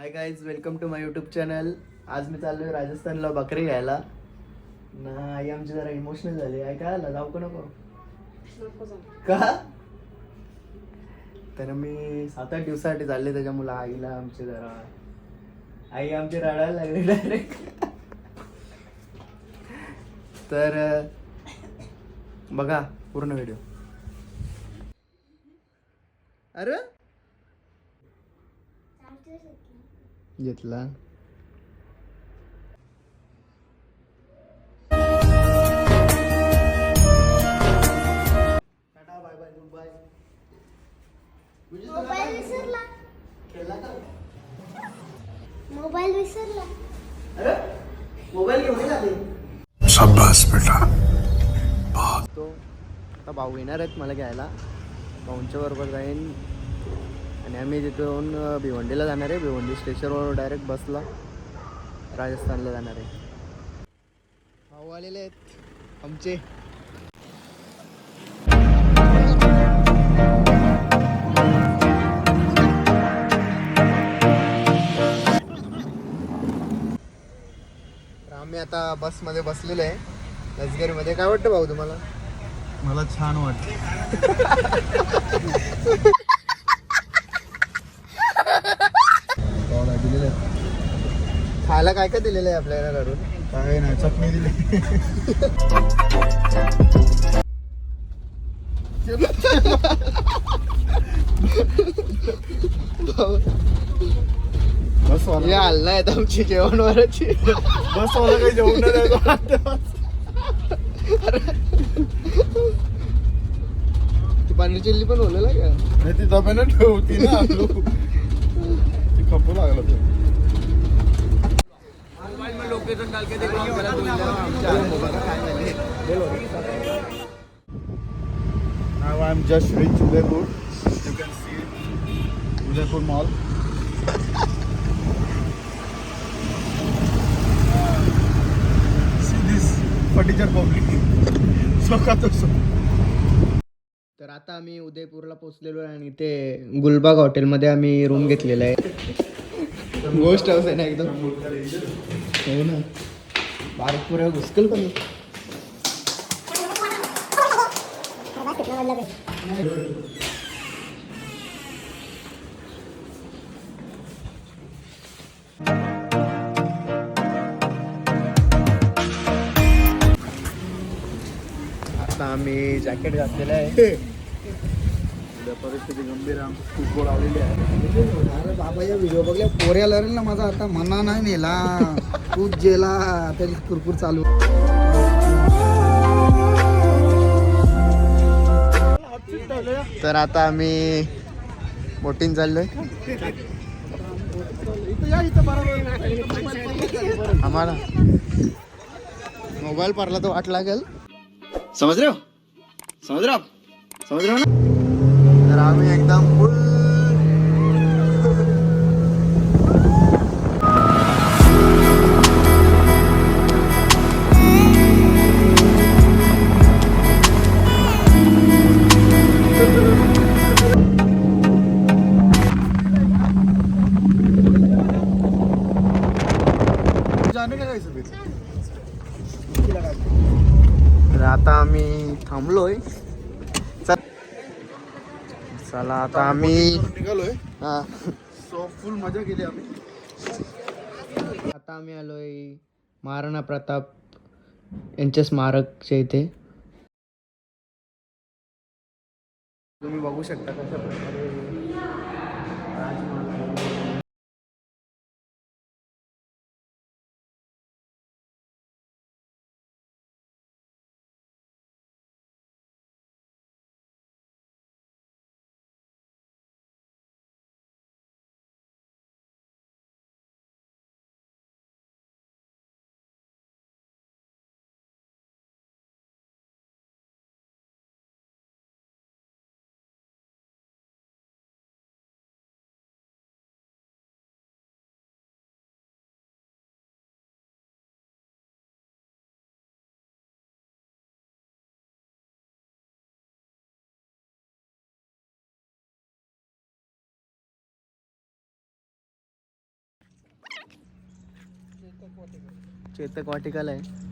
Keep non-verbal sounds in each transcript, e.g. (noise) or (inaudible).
Hi guys welcome to my YouTube channel आज मी चाललोय राजस्थानला बकरी घ्यायला. ना आई आमची जरा इमोशनल झाली. आहे काय आला? जाऊ का नको? का? तर मी सात आठ दिवसासाठी चालले त्याच्यामुळे आईला आमची जरा. आई आमची रडायला लागली डायरेक्ट तर बघा पूर्ण व्हिडिओ अरे? घेतला. Tata bye bye goodbye mobile विसरला. मोबाईल विसरला. अरे मोबाईल घेऊन आले शाबाश बेटा. तो आता भाऊ येणार आहेत मला घ्यायला. भाऊंच्या बरोबर जाईन. आणि आम्ही तिथून भिवंडीला जाणार आहे. भिवंडी स्टेशनवर डायरेक्ट बसला राजस्थानला जाणार आहे. भाऊ आलेले आहेत. आमचे. आम्ही आता बसमध्ये बसलेलो आहे. लसगरीमध्ये काय वाटतं भाऊ तुम्हाला? मला छान वाटतं. (laughs) खायला काय काय दिलेलं आहे आपल्याला घरून काय नाही चटणी दिली. बस हे हल्ला आहेत आमची जेवणवरची. बस वाला काही जेवण. ती पाणी चिल्ली पण बोललेला का? नाही ती डब्यानं ठेवती ना ती खपू लागलं ते. लोकेशन डाल के देखो आमच्या मोबाईल काय झाले Now I'm just reached Udaipur. You can see Udaipur Mall. see this furniture public. So तो so. तर आता आम्ही उदयपूरला पोहोचलेलो आहे आणि इथे गुलबाग हॉटेलमध्ये आम्ही रूम घेतलेला आहे गोष्ट हाऊस आहे ना एकदम. हो ना. बारीक पुऱ्या घुसकल पण आता आम्ही जॅकेट घातलेलं आहे. परिस्थिती गंभीर आहे. आमचं फुटबॉल आलेली आहे. अरे बाबा या व्हिडिओ बघल्या पोऱ्या लरेल ना माझा. आता मना नाही नेला. तूच जेला. त्याची कुरकुर चालू. तर आता आम्ही बोटीन चाललोय. आम्हाला मोबाईल पारला तर वाट लागेल. समज रे हो? समज रे? समज रे हो ना? तर आम्ही एकदम फुल तर आता आम्ही थांबलोय. चल आता आम्ही निघालोय. हा. सो फुल मजा केली आम्ही. आता आम्ही आलोय महाराणा प्रताप यांच्या स्मारकच्या इथे. तुम्ही बघू शकता कशा प्रकारे चेतक वाटिकाला आहे.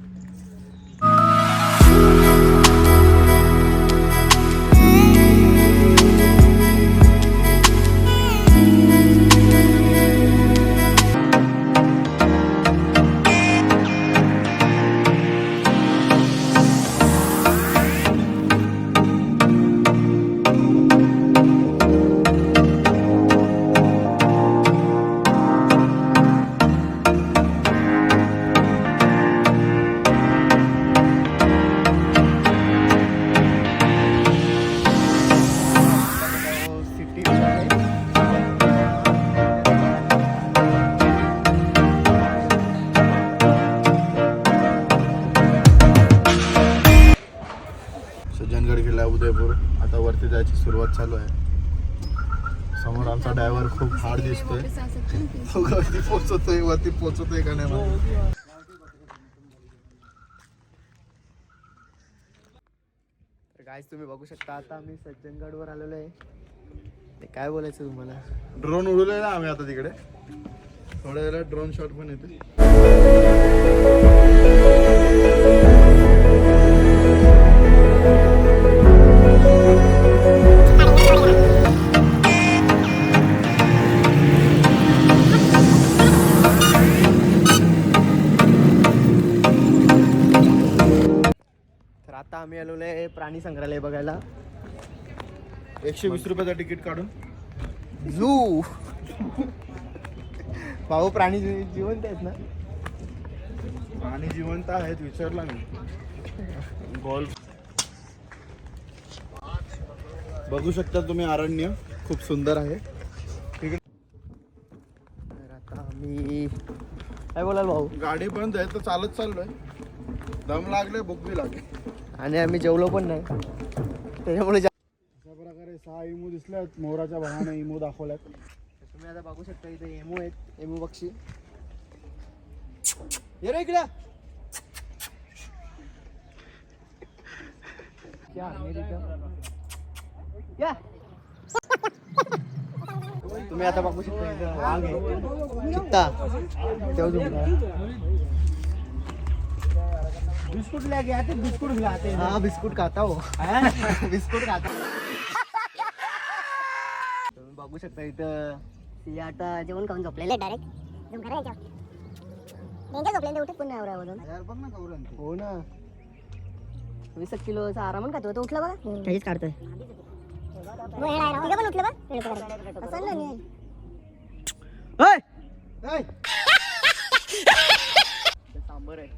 कारण आमचा ड्रायव्हर खूप हार्ड दिसतोय. वरती पोहोचतोय वरती पोहोचतोय का नाही माहीत. तुम्ही बघू शकता आता आम्ही सज्जनगडवर आलेलो आहे. ते काय बोलायचं तुम्हाला? ड्रोन उडवलेला आम्ही आता तिकडे. थोड्या वेळा ड्रोन शॉट पण येते एकशे वीस रुपयाचं तिकीट काढून. झू भाऊ प्राणी जी- जिवंत आहेत ना? आणि जिवंत आहेत विचारला मी. गोल्फ. बघू शकता तुम्ही अरण्य खूप सुंदर आहे. तर आता आम्ही काय बोलाल भाऊ? गाडी बंद आहे तर चालत चाललोय. दम लागले भूक बी लागली. आणि आम्ही जेवलो पण नाही. त्याच्यामुळे जा- अशा प्रकारे सहा इमू दिसल्यात मोराच्या भावाने इमू दाखवल्यात? तुम्ही आता बघू शकता इथे एमू आहेत एमू पक्षी ये रे इकडं. क्या अमेरिका या. तुम्ही आता बघू शकता इथं वाघ आहे. चित्ता. तेव्हा बिस्कुट लेके आते बिस्कुट खिलाते. हाँ बिस्कुट खाता हो? (laughs) बिस्कुट खाता. बघू शकता इथं. ती आता जेवण खाऊन झोपलेले डायरेक्ट झोप करा याच्यावर डेंजर उठत पण नाही आवरावरून यार बघ ना गौरन ते. हो ना. वीस एक किलोचा आरामात खातो. तो उठला बघा. त्याचीच काढतोय. तिघं पण उठलं बघ (laughs) असं ना नाही (laughs) सांबर आहे.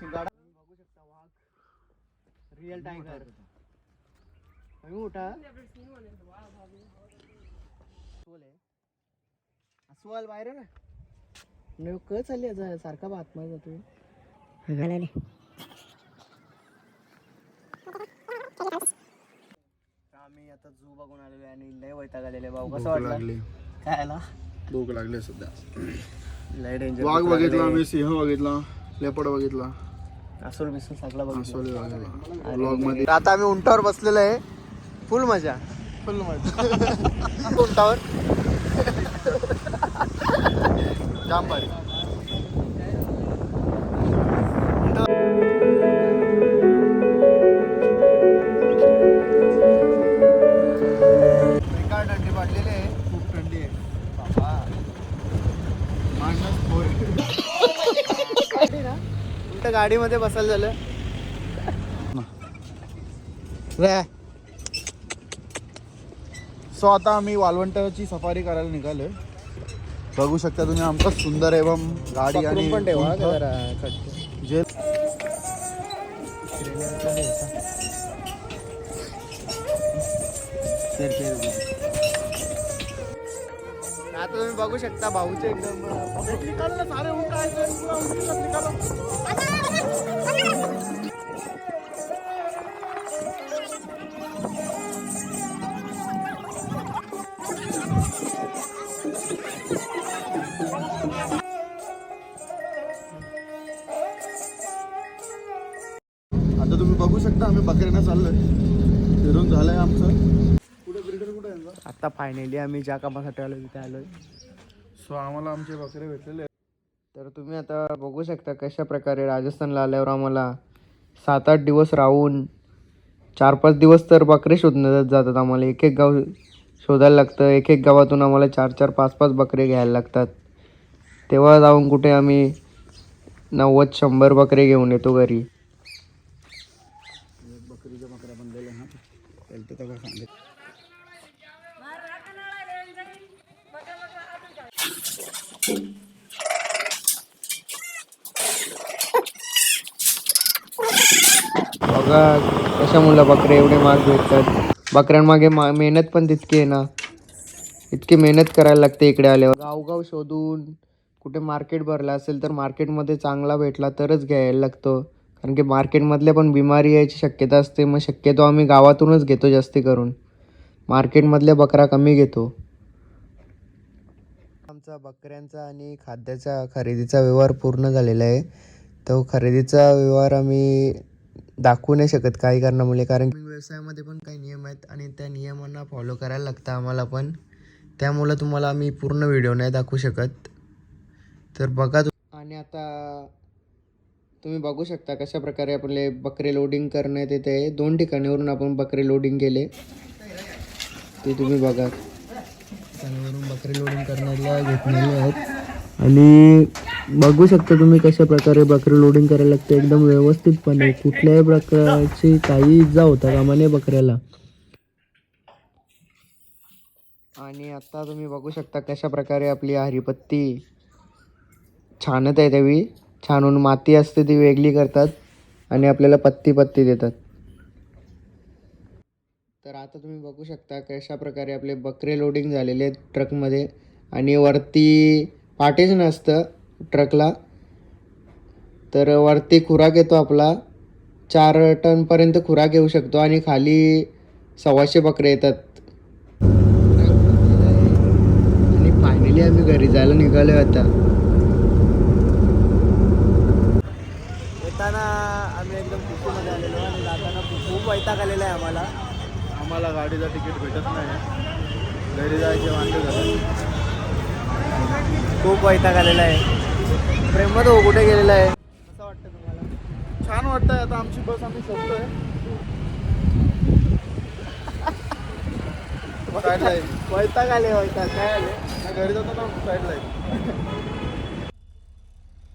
शिंगाडा. बघू शकता वाघ. रिअल टायगर मोठा अस्वल अस्वल बाहेर ना. नाही कळ चालली याचा सारखा आत्मा जातो आम्ही आता झू बघून आलेलो आहे आणि लय वैताग आलेले भाऊ. कसं वाटलं? लागली. काय आला भूक लागली सध्या. लय डेंजर वाघ बघितला आम्ही सिंह बघितला लेपड बघितला. असोल बिसूल सगळं बघितलं. अस्वलमध्ये. आता आम्ही उंटावर बसलेलो आहे. फुल मजा. फुल मजा. उंटावर जाम भारी गाडीमध्ये बसायला झालं. सो आता आम्ही वालवंटाची सफारी करायला निघालोय बघू शकता तुम्ही आमचा सुंदर एवं गाडी आणि. जे आता तुम्ही बघू शकता भाऊचे एकदम शकता आम्ही बकऱ्यांना चाललोय. फिरून झालंय आमचं. कुठे ब्रिडर कुठे आहे? यांचा? आता फायनली आम्ही ज्या कामासाठी आलो तिथे आलोय. सो आम्हाला आमचे बकरे भेटलेले आहेत. तर तुम्ही आता बघू शकता कशा प्रकारे राजस्थानला आल्यावर आम्हाला सात आठ दिवस राहून चार पाच दिवस तर बकरे शोधण्यात जातात आम्हाला. एक एक गाव शोधायला लागतं. एक एक गावातून आम्हाला चार चार पाच पाच बकरे घ्यायला लागतात. तेव्हा जाऊन कुठे आम्ही नव्वद शंभर बकरे घेऊन येतो घरी बकरीच्या बकऱ्या बनलेल्या ना चालतं सांगितलं काय सांगत बघा कशामुळे बकरे एवढे माग भेटतात. बकऱ्यांमागे मा मेहनत पण तितकी आहे ना. इतकी मेहनत करायला लागते इकडे आल्यावर. गावगाव शोधून कुठे मार्केट भरला असेल तर मार्केटमध्ये चांगला भेटला तरच घ्यायला लागतो. कारण की मार्केटमधल्या पण बिमारी यायची शक्यता असते. मग शक्यतो आम्ही गावातूनच घेतो जास्ती करून. मार्केटमधल्या बकरा कमी घेतो. आमचा बकऱ्यांचा आणि खाद्याचा खरेदीचा व्यवहार पूर्ण झालेला आहे. तो खरेदीचा व्यवहार आम्ही दाखवू नाही शकत काही कारणामुळे कारण की व्यवसायामध्ये पण काही नियम आहेत आणि त्या नियमांना फॉलो करायला लागतं आम्हाला पण. त्यामुळं तुम्हाला आम्ही पूर्ण व्हिडिओ नाही दाखवू शकत. तर बघा आणि आता तुम्ही बघू शकता कशा प्रकारे आपले बकरे लोडिंग करण्यात येते दोन ठिकाणीवरून आपण बकरे लोडिंग केले. ते तुम्ही बघा. ठिकाणावरून बकरे लोडिंग करण्याला घेतलेले आहेत. आणि बघू शकता तुम्ही कशा प्रकारे बकरी लोडिंग करायला लागते. एकदम व्यवस्थितपणे कुठल्याही प्रकारची काही इजा होता कामा नये बकऱ्याला. आणि आता तुम्ही बघू शकता कशा प्रकारे आपली हरिपत्ती छानत आहे त्यावी छानून माती असते ती वेगळी करतात आणि आपल्याला पत्ती पत्ती देतात. तर आता तुम्ही बघू शकता कशा प्रकारे आपले बकरे लोडिंग झालेले आहेत ट्रकमध्ये आणि वरती पाटेच नसतं ट्रकला तर वरती खुराक येतो आपला. चार टनपर्यंत खुराक येऊ शकतो आणि खाली सव्वाशे बकरे येतात. आणि फायनली आम्ही घरी जायला निघालो आता येताना आम्ही एकदम खुशीमध्ये आलेलो आणि जाताना खूप वैताग आलेला आहे आम्हाला. आम्हाला गाडीचं तिकीट भेटत नाही. घरी जायचे वांदे झाले. खूप वैताग आलेला आहे. प्रेमत हो कुठे गेलेला आहे? कसं वाटतं तुम्हाला? छान वाटतंय आता आमची बस आम्ही आहे. वैताग आले वैताग. काय आले? घरी जातो ना साईडला आहे.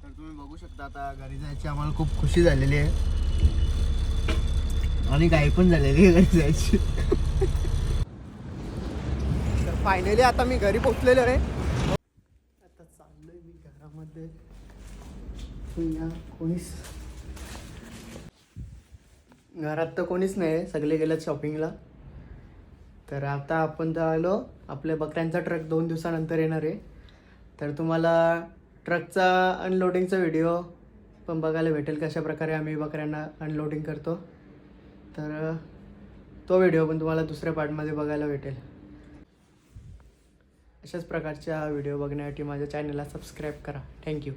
तर तुम्ही बघू शकता आता घरी जायची आम्हाला खूप खुशी झालेली आहे. आणि घाई पण झालेली जायची. तर फायनली आता मी घरी पोचलेलो आहे. आता चाललोय मी घरामध्ये. कोणीच घरात तर कोणीच नाही सगळे गेलेत शॉपिंगला तर आता आपण तर आलो आपल्या बकऱ्यांचा ट्रक दोन दिवसानंतर येणार आहे. तर तुम्हाला ट्रकचा अनलोडिंगचा व्हिडिओ पण बघायला भेटेल कशा प्रकारे आम्ही बकऱ्यांना अनलोडिंग करतो. तर तो व्हिडिओ पण तुम्हाला दुसऱ्या पार्टमध्ये बघायला भेटेल. अशाच प्रकारच्या व्हिडिओ बघण्यासाठी माझ्या चॅनलला सबस्क्राईब करा. थँक्यू